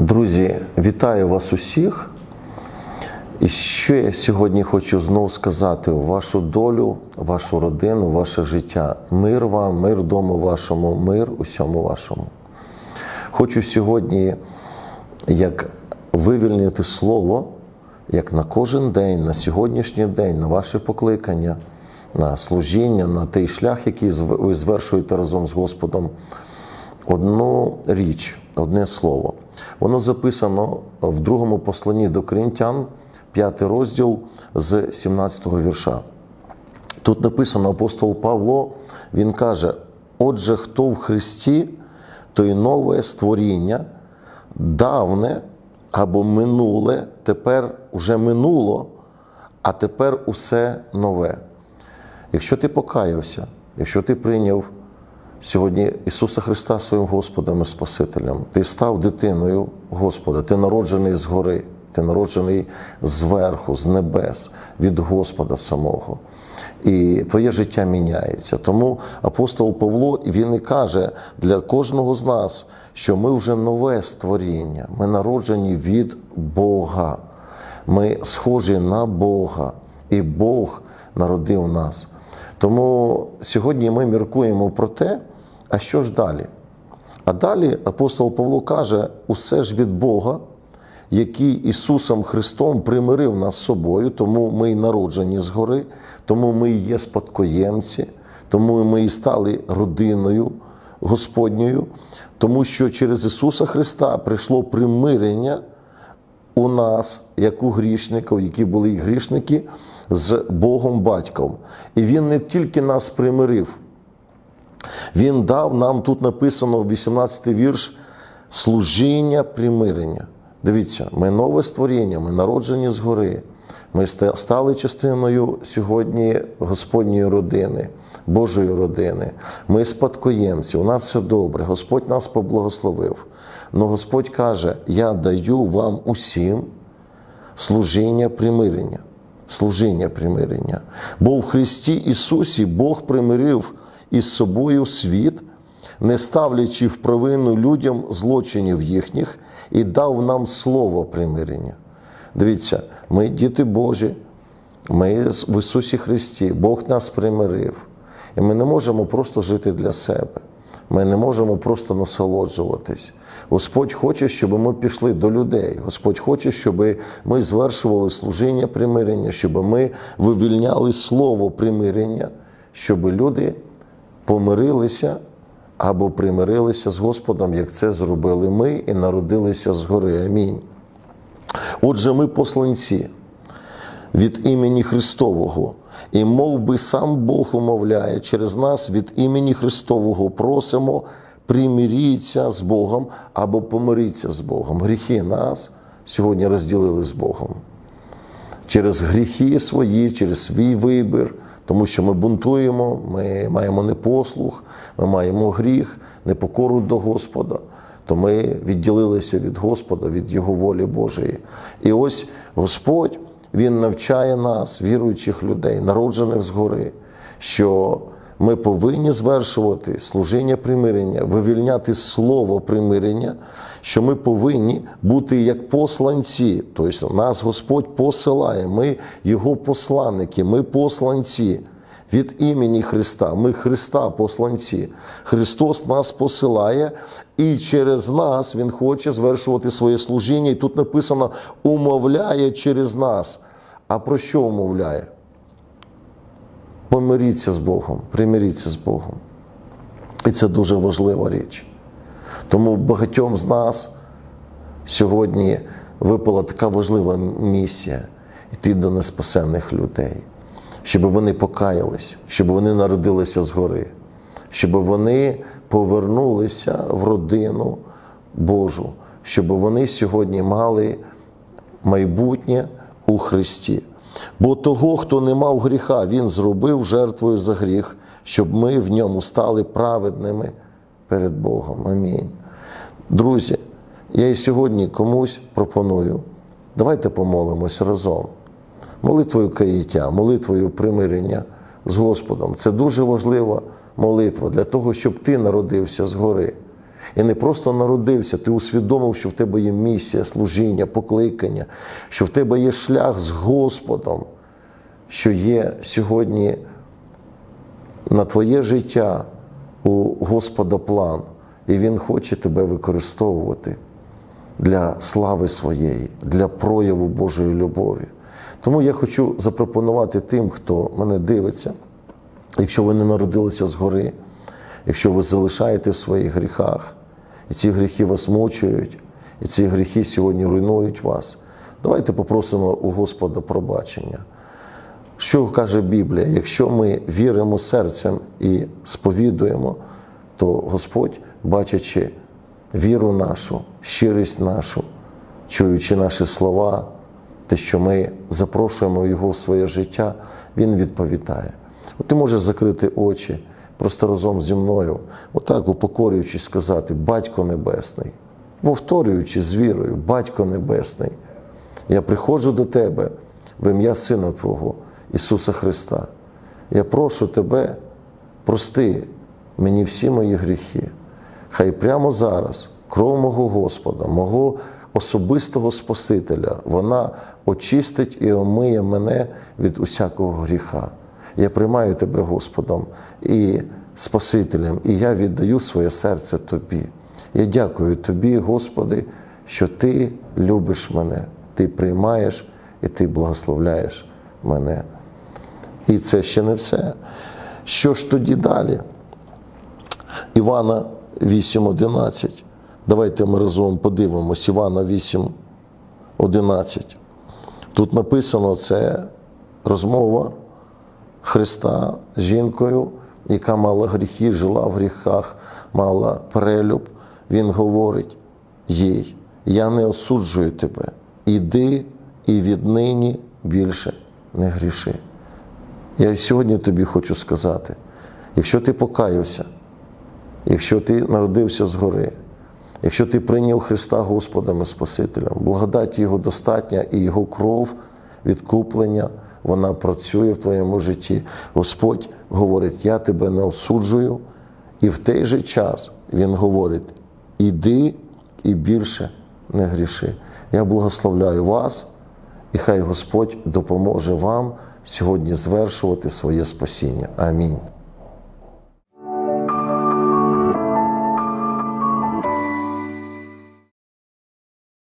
Друзі, вітаю вас усіх. І що я сьогодні хочу знову сказати: вашу долю, вашу родину, ваше життя. Мир вам, мир дому вашому, мир усьому вашому. Хочу сьогодні, як вивільнити слово, як на кожен день, на сьогоднішній день, на ваше покликання, на служіння, на той шлях, який ви звершуєте разом з Господом. Одну річ, одне слово. Воно записано в другому посланні до Коринтян, 5 розділ з 17 вірша. Тут написано апостол Павло, він каже: отже, хто в Христі, то й нове створіння, давне або минуле, тепер уже минуло, а тепер усе нове. Якщо ти покаявся, якщо ти прийняв сьогодні Ісуса Христа своїм Господом і Спасителем, ти став дитиною Господа, ти народжений згори, ти народжений зверху, з небес, від Господа самого. І твоє життя міняється. Тому апостол Павло він і каже для кожного з нас, що ми вже нове створіння, ми народжені від Бога. Ми схожі на Бога, і Бог народив нас. Тому сьогодні ми міркуємо про те, а що ж далі? А далі апостол Павло каже: усе ж від Бога, який Ісусом Христом примирив нас з собою, тому ми й народжені згори, тому ми і є спадкоємці, тому ми і стали родиною Господньою, тому що через Ісуса Христа прийшло примирення у нас, як у грішників, які були і грішники, з Богом Батьком. І Він не тільки нас примирив, Він дав нам тут написано 18-й вірш служіння примирення. Дивіться, ми нове створіння, ми народжені згори. Ми стали частиною сьогодні Господньої родини, Божої родини. Ми спадкоємці, у нас все добре, Господь нас поблагословив. Но Господь каже: Я даю вам усім служіння примирення. Служіння примирення. Бо в Христі Ісусі Бог примирив із собою світ, не ставлячи в провину людям злочинів їхніх, і дав нам слово примирення. Дивіться, ми діти Божі, ми в Ісусі Христі, Бог нас примирив. І ми не можемо просто жити для себе. Ми не можемо просто насолоджуватись. Господь хоче, щоб ми пішли до людей. Господь хоче, щоб ми звершували служіння примирення, щоб ми вивільняли слово примирення, щоб люди помирилися або примирилися з Господом, як це зробили ми і народилися згори. Амінь. Отже, ми посланці від імені Христового, і мов би сам Бог умовляє, через нас від імені Христового просимо примиріться з Богом або помиріться з Богом. Гріхи нас сьогодні розділили з Богом. Через гріхи свої, через свій вибір, тому що ми бунтуємо, ми маємо непослух, ми маємо гріх, непокору до Господа то ми відділилися від Господа, від Його волі Божої. І ось Господь Він навчає нас, віруючих людей, народжених згори, що ми повинні звершувати служіння примирення, вивільняти слово примирення, що ми повинні бути як посланці. Тобто нас Господь посилає, ми Його посланники, ми посланці. Від імені Христа, ми Христа посланці. Христос нас посилає, і через нас Він хоче звершувати своє служіння. І тут написано умовляє через нас. А про що умовляє? Помиріться з Богом, примиріться з Богом. І це дуже важлива річ. Тому багатьом з нас сьогодні випала така важлива місія йти до неспасенних людей щоб вони покаялись, щоб вони народилися згори, щоб вони повернулися в родину Божу, щоб вони сьогодні мали майбутнє у Христі. Бо того, хто не мав гріха, Він зробив жертвою за гріх, щоб ми в ньому стали праведними перед Богом. Амінь. Друзі, я і сьогодні комусь пропоную. Давайте помолимось разом молитвою каяття, молитвою примирення з Господом. Це дуже важлива молитва для того, щоб ти народився згори, І не просто народився, ти усвідомив, що в тебе є місія, служіння, покликання, що в тебе є шлях з Господом, що є сьогодні на твоє життя у Господа план, і Він хоче тебе використовувати для слави своєї, для прояву Божої любові. Тому я хочу запропонувати тим, хто мене дивиться, якщо ви не народилися згори, якщо ви залишаєте в своїх гріхах, і ці гріхи вас мучують, і ці гріхи сьогодні руйнують вас, давайте попросимо у Господа пробачення. Що каже Біблія? Якщо ми віримо серцем і сповідуємо, то Господь, бачачи віру нашу, щирість нашу, чуючи наші слова, те, що ми запрошуємо Його в своє життя, Він відповідає. От ти можеш закрити очі просто разом зі мною, отак упокорюючись, сказати Батько Небесний, повторюючи з вірою, Батько Небесний, я приходжу до Тебе в ім'я Сина Твого, Ісуса Христа. Я прошу Тебе, прости мені всі мої гріхи. Хай прямо зараз кров мого Господа, мого особистого Спасителя, вона очистить і омиє мене від усякого гріха. Я приймаю Тебе Господом і Спасителем, і я віддаю своє серце Тобі. Я дякую Тобі, Господи, що Ти любиш мене, Ти приймаєш і Ти благословляєш мене. І це ще не все. Що ж тоді далі? Івана 8.11. Давайте ми разом подивимось. Івана 8.11. Тут написано це розмова Христа з жінкою, яка мала гріхи, жила в гріхах, мала перелюб. Він говорить їй: Я не осуджую тебе. Іди і віднині більше не гріши. Я сьогодні тобі хочу сказати: якщо ти покаявся, якщо ти народився згори, якщо ти прийняв Христа Господом і Спасителем, благодаті Його достатня і Його кров відкуплення, вона працює в твоєму житті. Господь говорить: Я тебе не осуджую, і в той же час Він говорить: іди і більше не гріши. Я благословляю вас, і хай Господь допоможе вам сьогодні звершувати своє спасіння. Амінь.